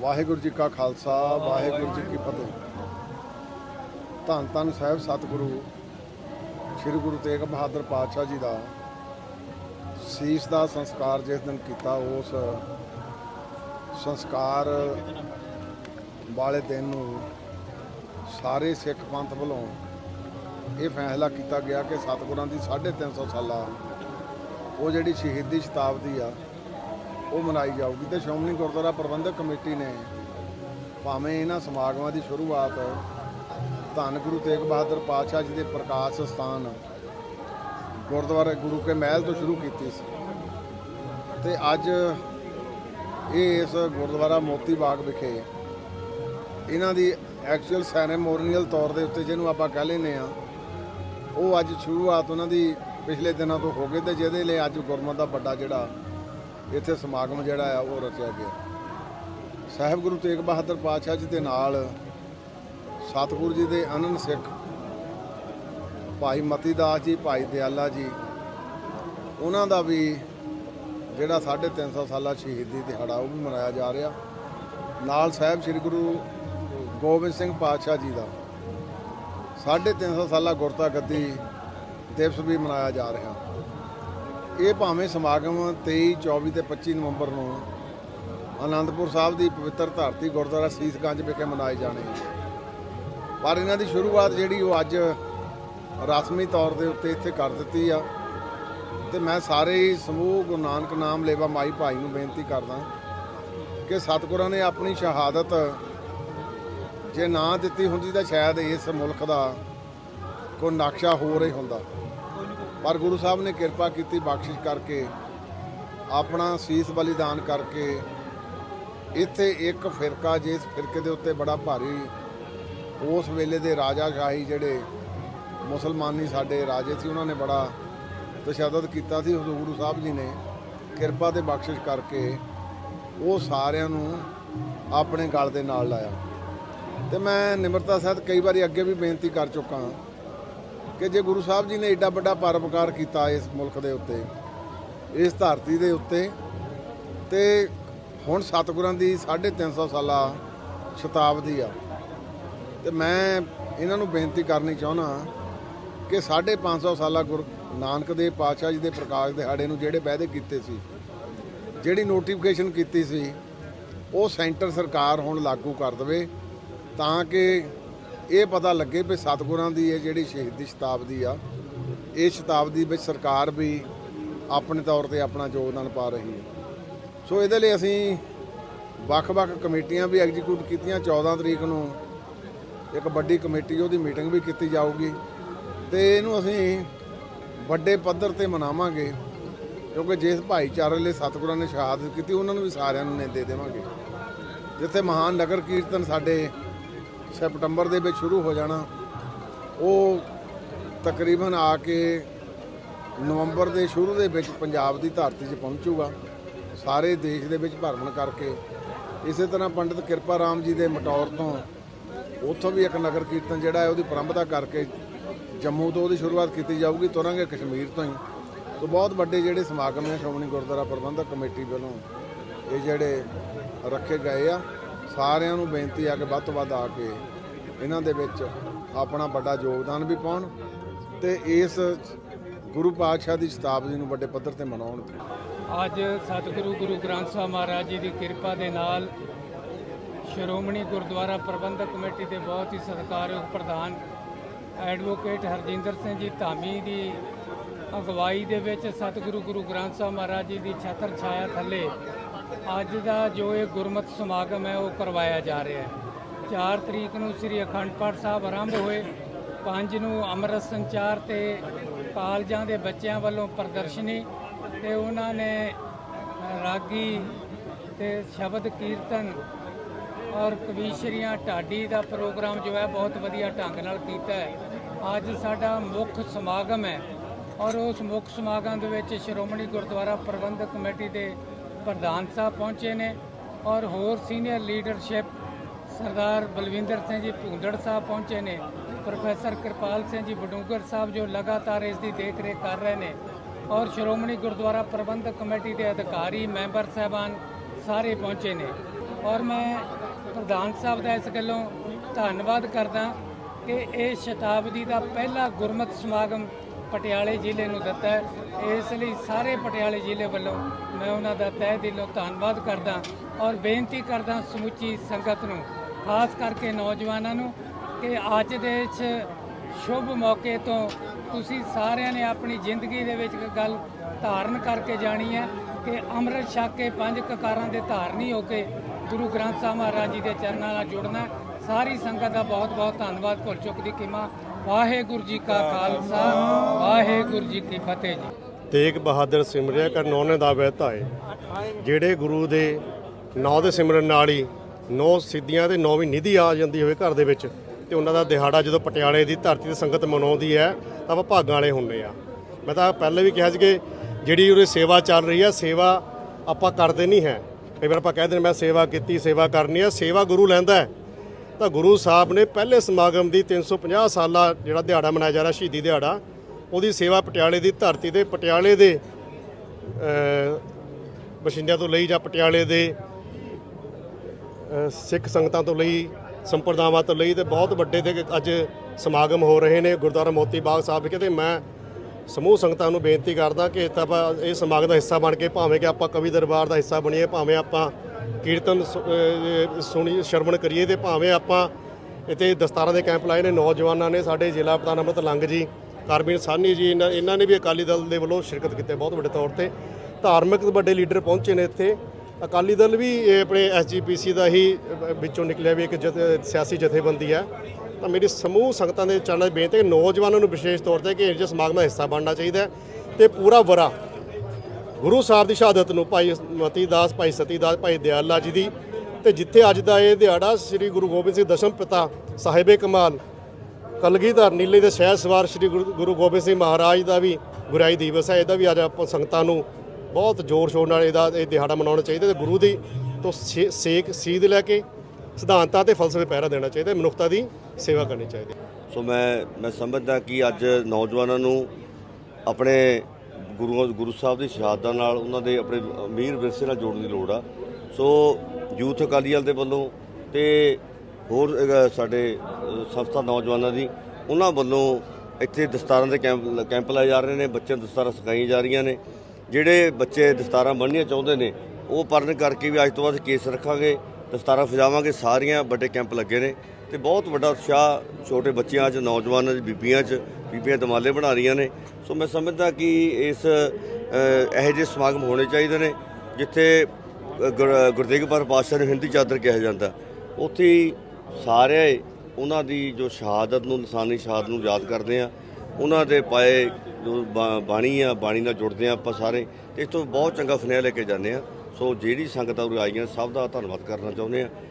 ਵਾਹਿਗੁਰੂ ਜੀ ਕਾ ਖਾਲਸਾ, ਵਾਹਿਗੁਰੂ ਜੀ ਕੀ ਫਤਿਹ। ਧੰਨ ਧੰਨ ਸਾਹਿਬ ਸਤਿਗੁਰੂ, ਸ੍ਰੀ ਗੁਰੂ ਤੇਗ ਬਹਾਦਰ ਪਾਤਸ਼ਾਹ ਜੀ ਦਾ ਸੀਸ ਦਾ ਸੰਸਕਾਰ ਜਿਸ ਦਿਨ ਕੀਤਾ, ਉਸ ਸੰਸਕਾਰ ਵਾਲੇ ਦਿਨ ਨੂੰ ਸਾਰੇ ਸਿੱਖ ਪੰਥ ਵੱਲੋਂ ਇਹ ਫੈਸਲਾ ਕੀਤਾ ਗਿਆ ਕਿ ਸਤਿਗੁਰਾਂ ਦੀ 350 ਸਾਲਾ, ਉਹ ਜਿਹੜੀ ਸ਼ਹੀਦੀ ਸ਼ਤਾਬਦੀ ਆ ਉਹ ਮਨਾਈ ਜਾਊਗੀ ਤੇ ਸ਼੍ਰੋਮਣੀ ਗੁਰਦੁਆਰਾ ਪ੍ਰਬੰਧਕ ਕਮੇਟੀ ਨੇ ਭਾਵੇਂ ਇਹਨਾਂ ਸਮਾਗਮਾਂ ਦੀ ਸ਼ੁਰੂਆਤ ਧੰਨ ਗੁਰੂ ਤੇਗ ਬਹਾਦਰ ਪਾਤਸ਼ਾਹ ਜੀ ਦੇ ਪ੍ਰਕਾਸ਼ ਸਥਾਨ ਗੁਰਦੁਆਰਾ ਗੁਰੂ ਕੇ ਮਹਿਲ ਤੋਂ ਸ਼ੁਰੂ ਕੀਤੀ ਸੀ। ਤੇ ਅੱਜ ਇਹ ਇਸ ਗੁਰਦੁਆਰਾ ਮੋਤੀ ਬਾਗ ਵਿਖੇ ਇਹਨਾਂ ਦੀ ਐਕਚੁਅਲ ਸੈਰੇਮੋਨੀਅਲ ਤੌਰ ਦੇ ਉੱਤੇ ਜਿਹਨੂੰ ਆਪਾਂ ਕਹਿ ਲੈਨੇ ਆ ਉਹ ਅੱਜ ਸ਼ੁਰੂਆਤ ਉਹਨਾਂ ਦੀ ਪਿਛਲੇ ਦਿਨਾਂ ਤੋਂ ਹੋ ਗਈ ਤੇ ਜਿਹਦੇ ਲਈ ਅੱਜ ਗੁਰਮਤ ਦਾ ਵੱਡਾ ਜਿਹੜਾ ਇੱਥੇ ਸਮਾਗਮ ਜਿਹੜਾ ਆ ਉਹ ਰਚਿਆ ਗਿਆ। ਸਾਹਿਬ ਗੁਰੂ ਤੇਗ ਬਹਾਦਰ ਪਾਤਸ਼ਾਹ ਜੀ ਦੇ ਨਾਲ ਸਤਿਗੁਰੂ ਜੀ ਦੇ ਅਨੰਦ ਸਿੱਖ ਭਾਈ ਮਤੀ ਦਾਸ ਜੀ, ਭਾਈ ਦਿਆਲਾ ਜੀ, ਉਹਨਾਂ ਦਾ ਵੀ ਜਿਹੜਾ 350 ਸਾਲਾ ਸ਼ਹੀਦੀ ਦਿਹਾੜਾ ਉਹ ਵੀ ਮਨਾਇਆ ਜਾ ਰਿਹਾ। ਨਾਲ ਸਾਹਿਬ ਸ੍ਰੀ ਗੁਰੂ ਗੋਬਿੰਦ ਸਿੰਘ ਪਾਤਸ਼ਾਹ ਜੀ ਦਾ 350 ਸਾਲਾ ਗੁਰਤਾ ਗੱਦੀ ਦਿਵਸ ਵੀ ਮਨਾਇਆ ਜਾ ਰਿਹਾ। ਇਹ ਭਾਵੇਂ ਸਮਾਗਮ 23 24 ਤੇ 25 ਨਵੰਬਰ ਨੂੰ ਆਨੰਦਪੁਰ ਸਾਹਿਬ ਦੀ ਪਵਿੱਤਰ ਧਰਤੀ ਗੁਰਦੁਆਰਾ ਸੀਸਗੰਜ ਵਿਖੇ ਮਨਾਏ ਜਾਣੇ ਪਰ ਇਹਨਾਂ ਦੀ ਸ਼ੁਰੂਆਤ ਜਿਹੜੀ ਉਹ ਅੱਜ ਰਸਮੀ ਤੌਰ ਦੇ ਉੱਤੇ ਇੱਥੇ ਕਰ ਦਿੱਤੀ ਆ। ਤੇ ਮੈਂ ਸਾਰੇ ਹੀ ਸਮੂਹ ਗੁਰੂ ਨਾਨਕ ਨਾਮ ਲੇਵਾ ਮਾਈ ਭਾਈ ਨੂੰ ਬੇਨਤੀ ਕਰਦਾ ਕਿ ਸਤਿਗੁਰਾਂ ਨੇ ਆਪਣੀ ਸ਼ਹਾਦਤ ਜੇ ਨਾ ਦਿੱਤੀ ਹੁੰਦੀ ਤਾਂ ਸ਼ਾਇਦ ਇਸ ਮੁਲਕ ਦਾ ਕੋਈ ਨਕਸ਼ਾ ਹੋਰ ਹੀ ਹੁੰਦਾ। ਪਰ ਗੁਰੂ ਸਾਹਿਬ ਨੇ ਕਿਰਪਾ ਕੀਤੀ ਬਖਸ਼ਿਸ਼ ਕਰਕੇ, ਆਪਣਾ ਸੀਸ ਬਲੀਦਾਨ ਕਰਕੇ, ਇੱਥੇ ਇੱਕ ਫਿਰਕਾ ਜਿਸ ਫਿਰਕੇ ਦੇ ਉੱਤੇ ਬੜਾ ਭਾਰੀ, ਉਸ ਵੇਲੇ ਦੇ ਰਾਜਾ ਸ਼ਾਹੀ ਜਿਹੜੇ ਮੁਸਲਮਾਨੀ ਸਾਡੇ ਰਾਜੇ ਸੀ, ਉਹਨਾਂ ਨੇ ਬੜਾ ਤਸ਼ੱਦਦ ਕੀਤਾ ਸੀ। ਹਜ਼ੂਰ ਗੁਰੂ ਸਾਹਿਬ ਜੀ ਨੇ ਕਿਰਪਾ ਤੇ ਬਖਸ਼ਿਸ਼ ਕਰਕੇ ਉਹ ਸਾਰਿਆਂ ਨੂੰ ਆਪਣੇ ਗਲ ਦੇ ਨਾਲ ਲਾਇਆ। ਤੇ ਮੈਂ ਨਿਮਰਤਾ ਸਹਿਤ ਕਈ ਵਾਰੀ ਅੱਗੇ ਵੀ ਬੇਨਤੀ ਕਰ ਚੁੱਕਾ ਹਾਂ ਕਿ ਜੇ ਗੁਰੂ ਸਾਹਿਬ ਜੀ ਨੇ ਏਡਾ ਵੱਡਾ ਪਰਪਕਾਰ ਕੀਤਾ ਇਸ ਮੁਲਕ ਦੇ ਉੱਤੇ, ਇਸ ਧਰਤੀ ਦੇ ਉੱਤੇ, ਤੇ ਹੁਣ ਸਤਿਗੁਰਾਂ ਦੀ 350 ਸਾਲਾ ਸ਼ਤਾਬਦੀ ਆ। ਤੇ ਮੈਂ ਇਹਨਾਂ ਨੂੰ ਬੇਨਤੀ ਕਰਨੀ ਚਾਹੁੰਦਾ ਕਿ 550 ਸਾਲਾ ਗੁਰੂ ਨਾਨਕ ਦੇਵ ਪਾਤਸ਼ਾਹ ਜੀ ਦੇ ਪ੍ਰਕਾਸ਼ ਦਿਹਾੜੇ ਨੂੰ ਜਿਹੜੇ ਵਾਅਦੇ ਕੀਤੇ ਸੀ, ਜਿਹੜੀ ਨੋਟੀਫਿਕੇਸ਼ਨ ਕੀਤੀ ਸੀ, ਉਹ ਸੈਂਟਰ ਸਰਕਾਰ ਹੁਣ ਲਾਗੂ ਕਰ ਦੇਵੇ ਤਾਂ ਕਿ ਇਹ ਪਤਾ ਲੱਗੇ ਵੀ ਸਤਿਗੁਰਾਂ ਦੀ ਇਹ ਜਿਹੜੀ ਸ਼ਹੀਦੀ ਸ਼ਤਾਬਦੀ ਆ, ਇਹ ਸ਼ਤਾਬਦੀ ਵਿੱਚ ਸਰਕਾਰ ਵੀ ਆਪਣੇ ਤੌਰ ਤੇ ਆਪਣਾ ਯੋਗਦਾਨ ਪਾ ਰਹੀ ਹੈ। ਸੋ ਇਹਦੇ ਲਈ ਅਸੀਂ ਵੱਖ-ਵੱਖ ਕਮੇਟੀਆਂ ਵੀ ਐਗਜ਼ੀਕਿਊਟ ਕੀਤੀਆਂ 14 ਤਰੀਕ ਨੂੰ। ਇੱਕ ਵੱਡੀ ਕਮੇਟੀ, ਉਹਦੀ ਮੀਟਿੰਗ ਵੀ ਕੀਤੀ ਜਾਊਗੀ। ਤੇ ਇਹਨੂੰ ਅਸੀਂ ਵੱਡੇ ਪੱਧਰ ਤੇ ਮਨਾਵਾਂਗੇ, ਕਿਉਂਕਿ ਜਿਸ ਭਾਈਚਾਰੇ ਲਈ ਸਤਿਗੁਰਾਂ ਨੇ ਸ਼ਹਾਦਤ ਕੀਤੀ, ਉਹਨਾਂ ਨੂੰ ਵੀ ਸਾਰਿਆਂ ਨੂੰ ਨੇ ਦੇ ਦੇਵਾਂਗੇ। ਜਿੱਥੇ ਮਹਾਨ ਨਗਰ ਕੀਰਤਨ ਸਾਡੇ ਸਪਟੰਬਰ ਦੇ ਵਿੱਚ ਸ਼ੁਰੂ ਹੋ ਜਾਣਾ, ਉਹ ਤਕਰੀਬਨ ਆ ਕੇ ਨਵੰਬਰ ਦੇ ਸ਼ੁਰੂ ਦੇ ਵਿੱਚ ਪੰਜਾਬ ਦੀ ਧਰਤੀ 'ਚ ਪਹੁੰਚੂਗਾ, ਸਾਰੇ ਦੇਸ਼ ਦੇ ਵਿੱਚ ਭਰਮਣ ਕਰਕੇ। ਇਸੇ ਤਰ੍ਹਾਂ ਪੰਡਿਤ ਕਿਰਪਾ ਰਾਮ ਜੀ ਦੇ ਮਟੌਰ ਤੋਂ ਉੱਥੋਂ ਵੀ ਇੱਕ ਨਗਰ ਕੀਰਤਨ ਜਿਹੜਾ ਹੈ ਉਹਦੀ ਪ੍ਰੰਭਤਾ ਕਰਕੇ ਜੰਮੂ ਤੋਂ ਉਹਦੀ ਸ਼ੁਰੂਆਤ ਕੀਤੀ ਜਾਊਗੀ, ਤੁਰਾਂਗੇ ਕਸ਼ਮੀਰ ਤੋਂ ਹੀ। ਸੋ ਬਹੁਤ ਵੱਡੇ ਜਿਹੜੇ ਸਮਾਗਮ ਨੇ ਸ਼੍ਰੋਮਣੀ ਗੁਰਦੁਆਰਾ ਪ੍ਰਬੰਧਕ ਕਮੇਟੀ ਵੱਲੋਂ, ਇਹ ਜਿਹੜੇ ਰੱਖੇ ਗਏ ਆ। ਸਾਰਿਆਂ ਨੂੰ ਬੇਨਤੀ ਆ ਕਿ ਵੱਧ ਤੋਂ ਵੱਧ ਆ ਕੇ ਇਹਨਾਂ ਦੇ ਵਿੱਚ ਆਪਣਾ ਵੱਡਾ ਯੋਗਦਾਨ ਵੀ ਪਾਉਣ ਤੇ ਇਸ ਗੁਰੂ ਪਾਤਸ਼ਾਹ ਦੀ ਸ਼ਤਾਬਦੀ ਨੂੰ ਵੱਡੇ ਪੱਧਰ ਤੇ ਮਨਾਉਣ ਅੱਜ ਸਤਿਗੁਰੂ ਗੁਰੂ ਗ੍ਰੰਥ ਸਾਹਿਬ ਮਹਾਰਾਜ ਜੀ ਦੀ ਕਿਰਪਾ ਦੇ ਨਾਲ ਸ਼੍ਰੋਮਣੀ ਗੁਰਦੁਆਰਾ ਪ੍ਰਬੰਧਕ ਕਮੇਟੀ ਦੇ ਬਹੁਤ ਹੀ ਸਤਿਕਾਰਯੋਗ ਪ੍ਰਧਾਨ ਐਡਵੋਕੇਟ ਹਰਜਿੰਦਰ ਸਿੰਘ ਜੀ ਧਾਮੀ ਦੀ ਅਗਵਾਈ ਦੇ ਵਿੱਚ ਸਤਿਗੁਰੂ ਗੁਰੂ ਗ੍ਰੰਥ ਸਾਹਿਬ ਮਹਾਰਾਜ ਜੀ ਦੀ ਛਤਰ ਛਾਇਆ ਥੱਲੇ ਅੱਜ ਦਾ ਜੋ ਇਹ ਗੁਰਮਤ ਸਮਾਗਮ ਹੈ, ਉਹ ਕਰਵਾਇਆ ਜਾ ਰਿਹਾ ਹੈ। 4 ਤਰੀਕ ਨੂੰ ਸ੍ਰੀ ਅਖੰਡ ਪਾਠ ਸਾਹਿਬ ਆਰੰਭ ਹੋਏ। 5 ਨੂੰ ਅੰਮ੍ਰਿਤ ਸੰਚਾਰ ਤੇ ਕਾਲਜਾਂ ਦੇ ਬੱਚਿਆਂ ਵੱਲੋਂ ਪ੍ਰਦਰਸ਼ਨੀ ਤੇ ਉਹਨਾਂ ਨੇ ਰਾਗੀ ਤੇ ਸ਼ਬਦ ਕੀਰਤਨ ਔਰ ਕਵੀਸ਼ਰੀਆਂ ਢਾਡੀ ਦਾ ਪ੍ਰੋਗਰਾਮ ਜੋ ਹੈ, ਬਹੁਤ ਵਧੀਆ ਢੰਗ ਨਾਲ ਕੀਤਾ ਹੈ। ਅੱਜ ਸਾਡਾ ਮੁੱਖ ਸਮਾਗਮ ਹੈ ਔਰ ਉਸ ਮੁੱਖ ਸਮਾਗਮ ਦੇ ਵਿੱਚ ਸ਼੍ਰੋਮਣੀ ਗੁਰਦੁਆਰਾ ਪ੍ਰਬੰਧਕ ਕਮੇਟੀ ਦੇ ਪ੍ਰਧਾਨ ਸਾਹਿਬ ਪਹੁੰਚੇ ਨੇ ਔਰ ਹੋਰ ਸੀਨੀਅਰ ਲੀਡਰਸ਼ਿਪ ਸਰਦਾਰ ਬਲਵਿੰਦਰ ਸਿੰਘ ਜੀ ਭੁੰਦੜ ਸਾਹਿਬ ਪਹੁੰਚੇ ਨੇ, ਪ੍ਰੋਫੈਸਰ ਕਿਰਪਾਲ ਸਿੰਘ ਜੀ ਬਡੂੰਗਰ ਸਾਹਿਬ ਜੋ ਲਗਾਤਾਰ ਇਸ ਦੀ ਦੇਖਰੇਖ ਕਰ ਰਹੇ ਨੇ ਔਰ ਸ਼੍ਰੋਮਣੀ ਗੁਰਦੁਆਰਾ ਪ੍ਰਬੰਧਕ ਕਮੇਟੀ ਦੇ ਅਧਿਕਾਰੀ, ਮੈਂਬਰ ਸਾਹਿਬਾਨ ਸਾਰੇ ਪਹੁੰਚੇ ਨੇ। ਔਰ ਮੈਂ ਪ੍ਰਧਾਨ ਸਾਹਿਬ ਦਾ ਇਸ ਗੱਲੋਂ ਧੰਨਵਾਦ ਕਰਦਾ ਕਿ ਇਹ ਸ਼ਤਾਬਦੀ ਦਾ ਪਹਿਲਾ ਗੁਰਮਤ ਸਮਾਗਮ ਪਟਿਆਲੇ ਜ਼ਿਲ੍ਹੇ ਨੂੰ ਦਿੱਤਾ ਹੈ। ਇਸ ਲਈ ਸਾਰੇ ਪਟਿਆਲੇ ਜ਼ਿਲ੍ਹੇ ਵੱਲੋਂ ਮੈਂ ਉਹਨਾਂ ਦਾ ਤਹਿ ਦਿਲੋਂ ਧੰਨਵਾਦ ਕਰਦਾ ਔਰ ਬੇਨਤੀ ਕਰਦਾ ਸਮੁੱਚੀ ਸੰਗਤ ਨੂੰ, ਖਾਸ ਕਰਕੇ ਨੌਜਵਾਨਾਂ ਨੂੰ, ਕਿ ਅੱਜ ਦੇ ਇਸ ਸ਼ੁਭ ਮੌਕੇ ਤੋਂ ਤੁਸੀਂ ਸਾਰਿਆਂ ਨੇ ਆਪਣੀ ਜ਼ਿੰਦਗੀ ਦੇ ਵਿੱਚ ਇੱਕ ਗੱਲ ਧਾਰਨ ਕਰਕੇ ਜਾਣੀ ਹੈ ਕਿ ਅੰਮ੍ਰਿਤ ਛਕ ਕੇ ਪੰਜ ਕਕਾਰਾਂ ਦੇ ਧਾਰਨੀ ਹੋ ਕੇ ਗੁਰੂ ਗ੍ਰੰਥ ਸਾਹਿਬ ਮਹਾਰਾਜ ਜੀ ਦੇ ਚਰਨਾਂ ਨਾਲ ਜੁੜਨਾ, ਸਾਰੀ ਸੰਗਤ ਦਾ ਬਹੁਤ ਬਹੁਤ ਧੰਨਵਾਦ। ਭੁੱਲ ਚੁੱਕ ਦੀ ਕੀਮਾ ਵਾਹਿਗੁਰੂ ਜੀ ਕਾ ਖਾਲਸਾ, ਵਾਹਿਗੁਰੂ ਜੀ ਕੀ ਫਤਿਹ ਜੀ। ਤੇਗ ਬਹਾਦਰ ਸਿਮਰਿਆ ਕਰ ਨੌਨੇ ਦਾ ਵਹਿਤਾਏ ਜਿਹੜੇ ਗੁਰੂ ਦੇ ਨੌ ਦੇ ਸਿਮਰਨ ਨਾਲ ਹੀ ਨੌ ਸਿੱਧੀਆਂ ਤੇ ਨੌਵੀਂ ਨਿਧੀ ਆ ਜਾਂਦੀ ਹੋਵੇ ਘਰ ਦੇ ਵਿੱਚ, ਤੇ ਉਹਨਾਂ ਦਾ ਦਿਹਾੜਾ ਜਦੋਂ ਪਟਿਆਲੇ ਦੀ ਧਰਤੀ ਤੇ ਸੰਗਤ ਮਨਾਉਂਦੀ ਹੈ, ਤਾਂ ਆਪਾਂ ਭਾਗਾਂ ਵਾਲੇ ਹੁੰਦੇ ਆ ਮੈਂ ਤਾਂ ਪਹਿਲੇ ਵੀ ਕਿਹਾ ਸੀ ਕਿ ਜਿਹੜੀ ਉਰੇ ਸੇਵਾ ਚੱਲ ਰਹੀ ਆ ਸੇਵਾ ਆਪਾਂ ਕਰਦੇ ਨਹੀਂ ਹੈ। ਕਈ ਵਾਰ ਆਪਾਂ ਕਹਿ ਦਿੰਦੇ ਮੈਂ ਸੇਵਾ ਕੀਤੀ, ਸੇਵਾ ਕਰਨੀ ਆ ਸੇਵਾ ਗੁਰੂ ਲੈਂਦਾ ਹੈ। ਤਾਂ ਗੁਰੂ ਸਾਹਿਬ ਨੇ ਪਹਿਲੇ ਸਮਾਗਮ ਦੀ 350 ਸਾਲਾ ਜਿਹੜਾ ਦਿਹਾੜਾ ਮਨਾਇਆ ਜਾ ਰਿਹਾ ਸ਼ਹੀਦੀ ਦਿਹਾੜਾ ਉਹਦੀ ਸੇਵਾ ਪਟਿਆਲੇ ਦੀ ਧਰਤੀ ਦੇ ਪਟਿਆਲੇ ਦੇ ਅ, ਬਸ਼ਿੰਦਿਆਂ ਤੋਂ ਲਈ ਜਾਂ ਪਟਿਆਲੇ ਦੇ ਸਿੱਖ ਸੰਗਤਾਂ ਤੋਂ ਲਈ ਸੰਪਰਦਾਵਾਂ ਤੋਂ ਲਈ ਤੇ ਬਹੁਤ ਵੱਡੇ ਤੇ ਅੱਜ ਸਮਾਗਮ ਹੋ ਰਹੇ ਨੇ ਗੁਰਦੁਆਰਾ ਮੋਤੀ ਬਾਗ ਸਾਹਿਬ ਵਿਖੇ ਤੇ ਮੈਂ ਸਮੂਹ ਸੰਗਤਾਂ ਨੂੰ ਬੇਨਤੀ ਕਰਦਾ ਕਿ ਤਾਂ ਆਪਾਂ ਇਹ ਸਮਾਗਮ ਦਾ ਹਿੱਸਾ ਬਣ ਕੇ ਭਾਵੇਂ ਕਿ ਆਪਾਂ ਕਵੀ ਦਰਬਾਰ ਦਾ ਹਿੱਸਾ ਬਣੀਏ ਭਾਵੇਂ ਆਪਾਂ ਕੀਰਤਨ ਸੁਣੀ ਸ਼ਰਵਣ ਕਰੀਏ ਤੇ ਭਾਵੇਂ ਆਪਾਂ ਇੱਥੇ ਦਸਤਾਰਾਂ ਦੇ ਕੈਂਪ ਲਾਏ ਨੇ, ਨੌਜਵਾਨਾਂ ਨੇ ਸਾਡੇ ਜ਼ਿਲ੍ਹਾ ਪ੍ਰਧਾਨ ਅਮਰਤ ਲੰਗ ਜੀ ਕਰਮੀਨ ਸਾਨੀ ਜੀ, ਇਹਨਾਂ ਇਹਨਾਂ ਨੇ ਵੀ ਅਕਾਲੀ ਦਲ ਦੇ ਵੱਲੋਂ ਸ਼ਿਰਕਤ ਕੀਤੀ ਬਹੁਤ ਵੱਡੇ ਤੌਰ ਤੇ। ਧਾਰਮਿਕ ਵੱਡੇ ਲੀਡਰ ਪਹੁੰਚੇ ਨੇ ਇੱਥੇ। ਅਕਾਲੀ ਦਲ ਵੀ ਇਹ ਆਪਣੇ ਐਸਜੀਪੀਸੀ ਦਾ ਹੀ ਵਿੱਚੋਂ ਨਿਕਲਿਆ ਵੀ ਇੱਕ ਜਥੇ- ਸਿਆਸੀ ਜਥੇਬੰਦੀ ਹੈ। ਤਾਂ ਮੇਰੀ ਸਮੂਹ ਸੰਗਤਾਂ ਦੇ ਚਰਨਾਂ 'ਚ ਬੇਨਤੀ ਹੈ ਕਿ ਨੌਜਵਾਨਾਂ ਨੂੰ ਵਿਸ਼ੇਸ਼ ਤੌਰ ਤੇ ਕਿ ਇਹ ਜਿਹੇ ਸਮਾਗਮ ਦਾ ਹਿੱਸਾ ਬਣਨਾ ਚਾਹੀਦਾ ਹੈ ਤੇ ਪੂਰਾ ਵਰਾ ਗੁਰੂ ਸਾਹਿਬ ਦੀ ਸ਼ਹਾਦਤ ਨੂੰ ਭਾਈ ਮਤੀ ਦਾਸ, ਭਾਈ ਸਤੀ ਦਾਸ, ਭਾਈ ਦਿਆਲਾ ਜੀ ਦੀ ਤੇ ਜਿੱਥੇ ਅੱਜ ਦਾ ਇਹ ਦਿਹਾੜਾ ਸ੍ਰੀ ਗੁਰੂ ਗੋਬਿੰਦ ਸਿੰਘ ਦਸ਼ਮ ਪਿਤਾ ਸਾਹਿਬੇ ਕਮਾਲ ਕਲਗੀਧਰ ਨੀਲੇ ਦੇ ਸ਼ਹਿਰ ਸਵਾਰ ਸ੍ਰੀ ਗੁਰੂ ਗੁਰੂ ਗੋਬਿੰਦ ਸਿੰਘ ਮਹਾਰਾਜ ਦਾ ਵੀ ਗੁਰਾਈ ਦਿਵਸ ਹੈ। ਇਹਦਾ ਵੀ ਅੱਜ ਆਪਾਂ ਸੰਗਤਾਂ ਨੂੰ ਬਹੁਤ ਜ਼ੋਰ ਸ਼ੋਰ ਨਾਲ ਇਹਦਾ, ਇਹ ਦਿਹਾੜਾ ਮਨਾਉਣਾ ਚਾਹੀਦਾ ਤੇ ਗੁਰੂ ਦੀ ਤੋਂ ਸੇ- ਸੇਕ, ਸੀਧ ਲੈ ਕੇ ਸਿਧਾਂਤਾਂ ਤੇ ਫਲਸਫੇ ਪਹਿਰਾ ਦੇਣਾ ਚਾਹੀਦਾ, ਮਨੁੱਖਤਾ ਦੀ ਸੇਵਾ ਕਰਨੀ ਚਾਹੀਦੀ ਸੋ ਮੈਂ ਮੈਂ ਸਮਝਦਾ ਕਿ ਅੱਜ ਨੌਜਵਾਨਾਂ ਨੂੰ ਆਪਣੇ ਗੁਰੂ ਗੁਰੂ ਸਾਹਿਬ ਦੀ ਸ਼ਹਾਦਤਾਂ ਨਾਲ ਉਹਨਾਂ ਦੇ ਆਪਣੇ ਅਮੀਰ ਵਿਰਸੇ ਨਾਲ ਜੋੜਨ ਦੀ ਲੋੜ ਆ। ਸੋ ਯੂਥ ਅਕਾਲੀ ਦਲ ਦੇ ਵੱਲੋਂ ਤੇ ਹੋਰ ਸਾਡੇ ਅਹ, ਸੰਸਥਾ ਨੌਜਵਾਨਾਂ ਦੀ ਉਹਨਾਂ ਵੱਲੋਂ ਇੱਥੇ ਦਸਤਾਰਾਂ ਦੇ ਕੈਂਪ ਕੈਂਪ ਲਾਏ ਜਾ ਰਹੇ ਨੇ ਬੱਚਿਆਂ ਨੂੰ ਦਸਤਾਰਾਂ ਸਿਖਾਈਆਂ ਜਾ ਰਹੀਆਂ ਨੇ। ਜਿਹੜੇ ਬੱਚੇ ਦਸਤਾਰਾਂ ਬੰਨ੍ਹਨੀਆਂ ਚਾਹੁੰਦੇ ਨੇ ਉਹ ਪਰਨ ਕਰਕੇ ਵੀ ਅੱਜ ਤੋਂ ਬਾਅਦ ਕੇਸ ਰੱਖਾਂਗੇ। ਦਸਤਾਰਾਂ ਫਜਾਵਾਂਗੇ ਸਾਰੀਆਂ ਵੱਡੇ ਕੈਂਪ ਲੱਗੇ ਨੇ ਤੇ ਬਹੁਤ ਵੱਡਾ ਉਤਸ਼ਾਹ ਛੋਟੇ ਬੱਚਿਆਂ 'ਚ ਨੌਜਵਾਨਾਂ 'ਚ ਬੀਬੀਆਂ 'ਚ ਬੀਬੀਆਂ ਦਮਾਲੇ ਬਣਾ ਰਹੀਆਂ ਨੇ। ਸੋ ਮੈਂ ਸਮਝਦਾ ਕਿ ਇਸ ਇਹੋ ਜਿਹੇ ਸਮਾਗਮ ਹੋਣੇ ਚਾਹੀਦੇ ਨੇ ਜਿੱਥੇ ਅ, ਗੁਰ- ਗੁਰੂ ਪਾਤਸ਼ਾਹ ਨੂੰ ਹਿੰਦੀ ਚਾਦਰ ਕਿਹਾ ਜਾਂਦਾ। ਉੱਥੇ ਹੀ ਸਾਰੇ ਉਹਨਾਂ ਦੀ ਜੋ ਸ਼ਹਾਦਤ ਨੂੰ ਇਨਸਾਨੀ ਸ਼ਹਾਦਤ ਨੂੰ ਯਾਦ ਕਰਦੇ ਆ ਉਹਨਾਂ ਦੇ ਪਾਏ ਜੋ ਬਾਣੀ ਆ ਬਾਣੀ ਨਾਲ ਜੁੜਦੇ ਆ ਆਪਾਂ ਸਾਰੇ। ਤੇ ਇਸ ਤੋਂ ਬਹੁਤ ਚੰਗਾ ਸੁਨੇਹਾ ਲੈ ਕੇ ਜਾਂਦੇ ਆ ਸੋ ਜਿਹੜੀ ਸੰਗਤਾਂ ਉਰੇ ਆਈਆਂ ਸਭ ਦਾ ਧੰਨਵਾਦ ਕਰਨਾ ਚਾਹੁੰਦੇ ਆ